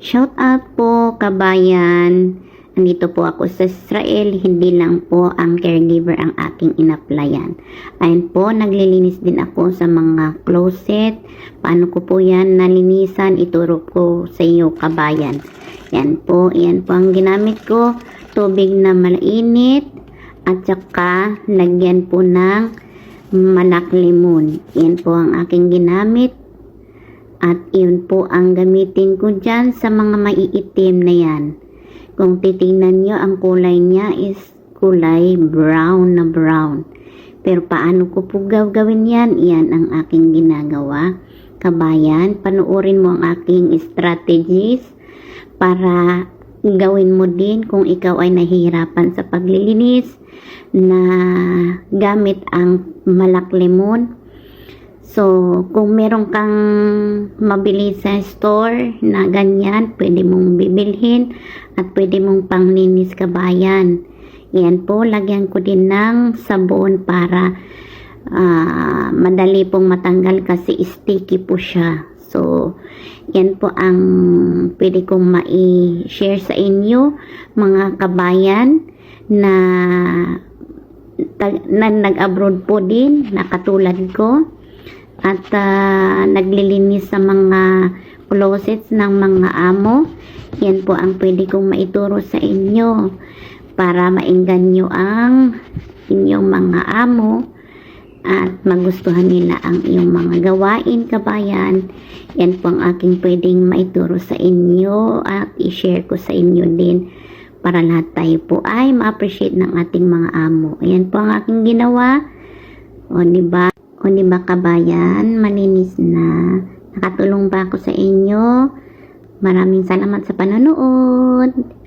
Shout out po kabayan. Andito po ako sa Israel, hindi lang po ang caregiver ang aking inaplayan. Ayun po, naglilinis din ako sa mga closet. Paano ko po yan nalinisan, ituro ko sa iyo kabayan. Yan po, yan po ang ginamit ko. Tubig na malainit at saka lagyan po ng malak limon. Yan po ang aking ginamit. At yun po ang gamitin ko dyan sa mga maiitim na yan. Kung titingnan nyo, ang kulay niya is kulay brown na brown. Pero paano ko po gagawin yan? Yan ang aking ginagawa. Kabayan, panuorin mo ang aking strategies para gawin mo din kung ikaw ay nahihirapan sa paglilinis na gamit ang malak lemon So, kung meron kang mabili sa store na ganyan, pwede mong bibilhin at pwede mong panglinis kabayan. Yan po, lagyan ko din ng sabon para ah, madali pong matanggal kasi sticky po siya. So, yan po ang pwede kong mai-share sa inyo, mga kabayan, na, na nag-abroad po din, na katulad ko at ah, naglilinis sa mga closets ng mga amo. Yan po ang pwede kong maituro sa inyo para mainggan nyo ang inyong mga amo at magustuhan nila ang iyong mga gawain kabayan. Yan po ang aking pwedeng maituro sa inyo at i-share ko sa inyo din para lahat tayo po ay ma-appreciate ng ating mga amo. Ayan po ang aking ginawa. O, ba? O di ba kabayan, malinis na. Nakatulong ba ako sa inyo? Maraming salamat sa panonood.